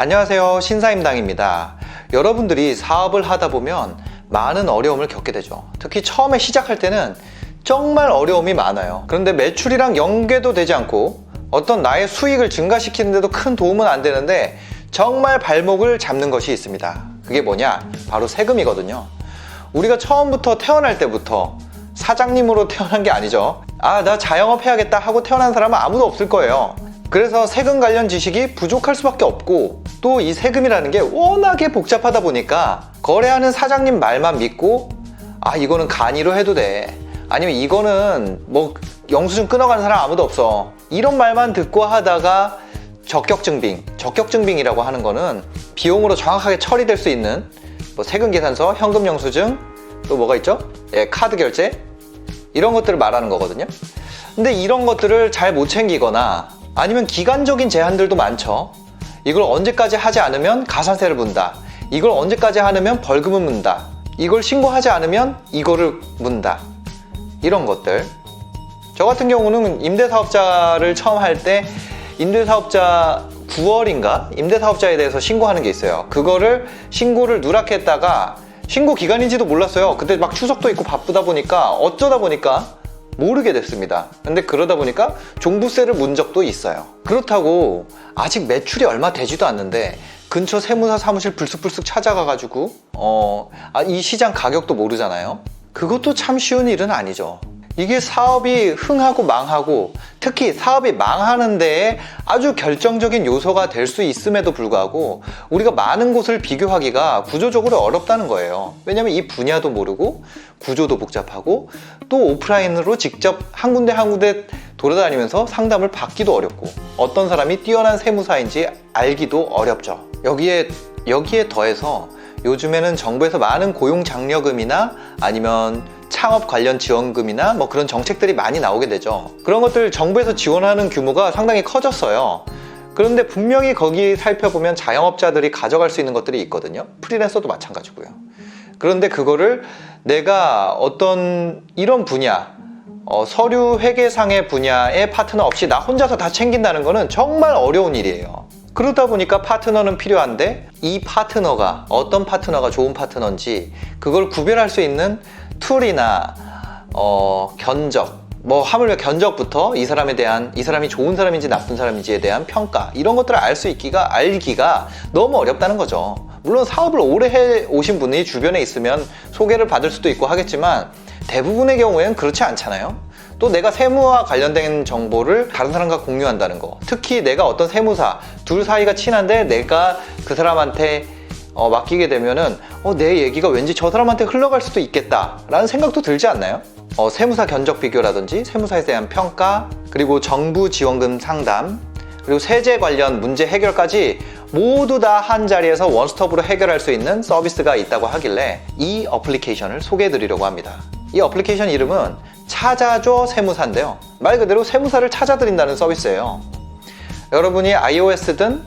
안녕하세요. 신사임당입니다. 여러분들이 사업을 하다 보면 많은 어려움을 겪게 되죠. 특히 처음에 시작할 때는 정말 어려움이 많아요. 그런데 매출이랑 연계도 되지 않고 어떤 나의 수익을 증가시키는데도 큰 도움은 안 되는데 정말 발목을 잡는 것이 있습니다. 그게 뭐냐? 바로 세금이거든요. 우리가 처음부터 태어날 때부터 사장님으로 태어난 게 아니죠. 아, 나 자영업 해야겠다 하고 태어난 사람은 아무도 없을 거예요. 그래서 세금 관련 지식이 부족할 수밖에 없고 또 이 세금이라는 게 워낙에 복잡하다 보니까 거래하는 사장님 말만 믿고 아, 이거는 간이로 해도 돼. 아니면 이거는 뭐 영수증 끊어가는 사람 아무도 없어. 이런 말만 듣고 하다가 적격증빙, 적격증빙이라고 하는 거는 비용으로 정확하게 처리될 수 있는 뭐 세금 계산서, 현금 영수증, 또 뭐가 있죠? 예, 카드 결제 이런 것들을 말하는 거거든요. 근데 이런 것들을 잘 못 챙기거나 아니면 기간적인 제한들도 많죠. 이걸 언제까지 하지 않으면 가산세를 문다. 이걸 언제까지 하면 벌금을 문다. 이걸 신고하지 않으면 이거를 문다. 이런 것들. 저 같은 경우는 임대사업자를 처음 할 때 임대사업자 9월인가 임대사업자에 대해서 신고하는 게 있어요. 그거를 신고를 누락했다가 신고 기간인지도 몰랐어요. 그때 막 추석도 있고 바쁘다 보니까 어쩌다 보니까 모르게 됐습니다. 근데 그러다 보니까 종부세를 문 적도 있어요. 그렇다고 아직 매출이 얼마 되지도 않는데 근처 세무사 사무실 불쑥불쑥 찾아가가지고 어, 아, 이 시장 가격도 모르잖아요. 그것도 참 쉬운 일은 아니죠. 이게 사업이 흥하고 망하고 특히 사업이 망하는 데에 아주 결정적인 요소가 될 수 있음에도 불구하고 우리가 많은 곳을 비교하기가 구조적으로 어렵다는 거예요. 왜냐면 이 분야도 모르고 구조도 복잡하고 또 오프라인으로 직접 한 군데 한 군데 돌아다니면서 상담을 받기도 어렵고 어떤 사람이 뛰어난 세무사인지 알기도 어렵죠. 여기에 여기에 더해서 요즘에는 정부에서 많은 고용 장려금이나 아니면 창업 관련 지원금이나 뭐 그런 정책들이 많이 나오게 되죠. 그런 것들 정부에서 지원하는 규모가 상당히 커졌어요. 그런데 분명히 거기 살펴보면 자영업자들이 가져갈 수 있는 것들이 있거든요. 프리랜서도 마찬가지고요. 그런데 그거를 내가 어떤 이런 분야, 어, 서류 회계상의 분야의 파트너 없이 나 혼자서 다 챙긴다는 거는 정말 어려운 일이에요. 그러다 보니까 파트너는 필요한데 이 파트너가 어떤 파트너가 좋은 파트너인지 그걸 구별할 수 있는 툴이나 어, 견적 뭐 하물며 견적부터 이 사람에 대한 이 사람이 좋은 사람인지 나쁜 사람인지에 대한 평가 이런 것들을 알 수 있기가 알기가 너무 어렵다는 거죠. 물론 사업을 오래 해 오신 분이 주변에 있으면 소개를 받을 수도 있고 하겠지만 대부분의 경우에는 그렇지 않잖아요. 또 내가 세무와 관련된 정보를 다른 사람과 공유한다는 거. 특히 내가 어떤 세무사 둘 사이가 친한데 내가 그 사람한테 어, 맡기게 되면은 어, 내 얘기가 왠지 저 사람한테 흘러갈 수도 있겠다라는 생각도 들지 않나요? 어, 세무사 견적 비교라든지 세무사에 대한 평가 그리고 정부 지원금 상담 그리고 세제 관련 문제 해결까지 모두 다 한 자리에서 원스톱으로 해결할 수 있는 서비스가 있다고 하길래 이 어플리케이션을 소개해 드리려고 합니다. 이 어플리케이션 이름은 찾아줘 세무사인데요. 말 그대로 세무사를 찾아드린다는 서비스예요. 여러분이 iOS든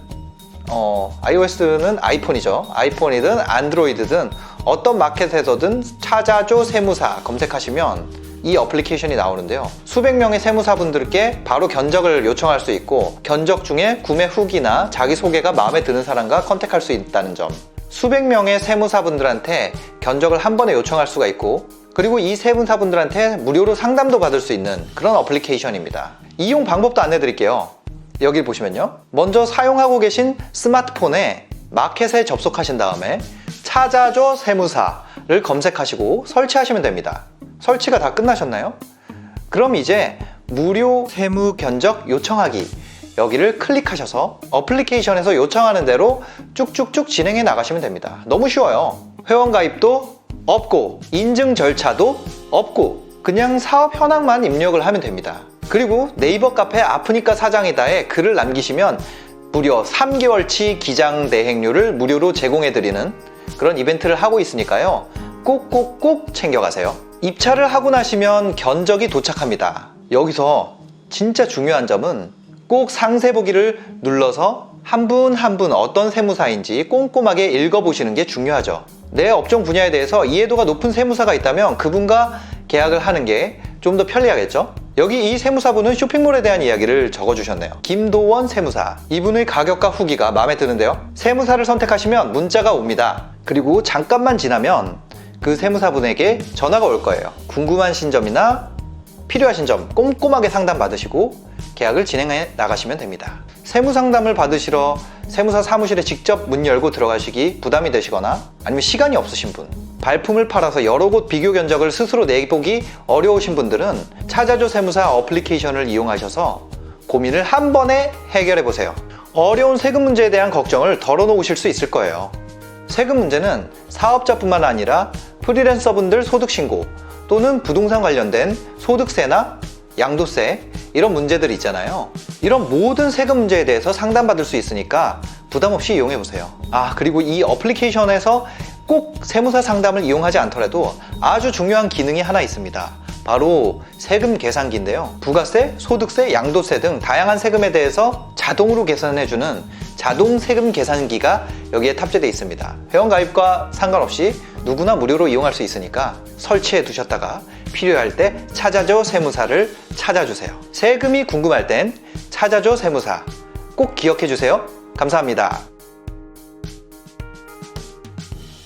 어, iOS는 아이폰이죠. 아이폰이든 안드로이드든 어떤 마켓에서든 찾아줘 세무사 검색하시면 이 어플리케이션이 나오는데요. 수백 명의 세무사분들께 바로 견적을 요청할 수 있고 견적 중에 구매 후기나 자기소개가 마음에 드는 사람과 컨택할 수 있다는 점. 수백 명의 세무사분들한테 견적을 한 번에 요청할 수가 있고 그리고 이 세무사분들한테 무료로 상담도 받을 수 있는 그런 어플리케이션입니다. 이용 방법도 안내 드릴게요. 여기 보시면요. 먼저 사용하고 계신 스마트폰에 마켓에 접속하신 다음에 찾아줘 세무사를 검색하시고 설치하시면 됩니다. 설치가 다 끝나셨나요? 그럼 이제 무료 세무 견적 요청하기 여기를 클릭하셔서 어플리케이션에서 요청하는 대로 쭉쭉쭉 진행해 나가시면 됩니다. 너무 쉬워요. 회원 가입도 없고 인증 절차도 없고 그냥 사업 현황만 입력을 하면 됩니다. 그리고 네이버 카페 아프니까 사장이다에 글을 남기시면 무려 3개월치 기장 대행료를 무료로 제공해드리는 그런 이벤트를 하고 있으니까요. 꼭꼭꼭 챙겨가세요. 입찰을 하고 나시면 견적이 도착합니다. 여기서 진짜 중요한 점은 꼭 상세 보기를 눌러서 한 분 한분 어떤 세무사인지 꼼꼼하게 읽어보시는 게 중요하죠. 내 업종 분야에 대해서 이해도가 높은 세무사가 있다면 그분과 계약을 하는 게 좀 더 편리하겠죠? 여기 이 세무사분은 쇼핑몰에 대한 이야기를 적어주셨네요. 김도원 세무사. 이분의 가격과 후기가 마음에 드는데요. 세무사를 선택하시면 문자가 옵니다. 그리고 잠깐만 지나면 그 세무사분에게 전화가 올 거예요. 궁금하신 점이나 필요하신 점 꼼꼼하게 상담 받으시고 계약을 진행해 나가시면 됩니다. 세무 상담을 받으시러 세무사 사무실에 직접 문 열고 들어가시기 부담이 되시거나 아니면 시간이 없으신 분, 발품을 팔아서 여러 곳 비교 견적을 스스로 내보기 어려우신 분들은 찾아줘 세무사 어플리케이션을 이용하셔서 고민을 한 번에 해결해 보세요. 어려운 세금 문제에 대한 걱정을 덜어놓으실 수 있을 거예요. 세금 문제는 사업자뿐만 아니라 프리랜서분들 소득 신고 또는 부동산 관련된 소득세나 양도세 이런 문제들이 있잖아요. 이런 모든 세금 문제에 대해서 상담받을 수 있으니까 부담 없이 이용해 보세요. 아, 그리고 이 어플리케이션에서 꼭 세무사 상담을 이용하지 않더라도 아주 중요한 기능이 하나 있습니다. 바로 세금 계산기인데요. 부가세, 소득세, 양도세 등 다양한 세금에 대해서 자동으로 계산해주는 자동 세금 계산기가 여기에 탑재되어 있습니다. 회원 가입과 상관없이 누구나 무료로 이용할 수 있으니까 설치해 두셨다가 필요할 때 찾아줘 세무사를 찾아주세요. 세금이 궁금할 땐 찾아줘 세무사 꼭 기억해 주세요. 감사합니다.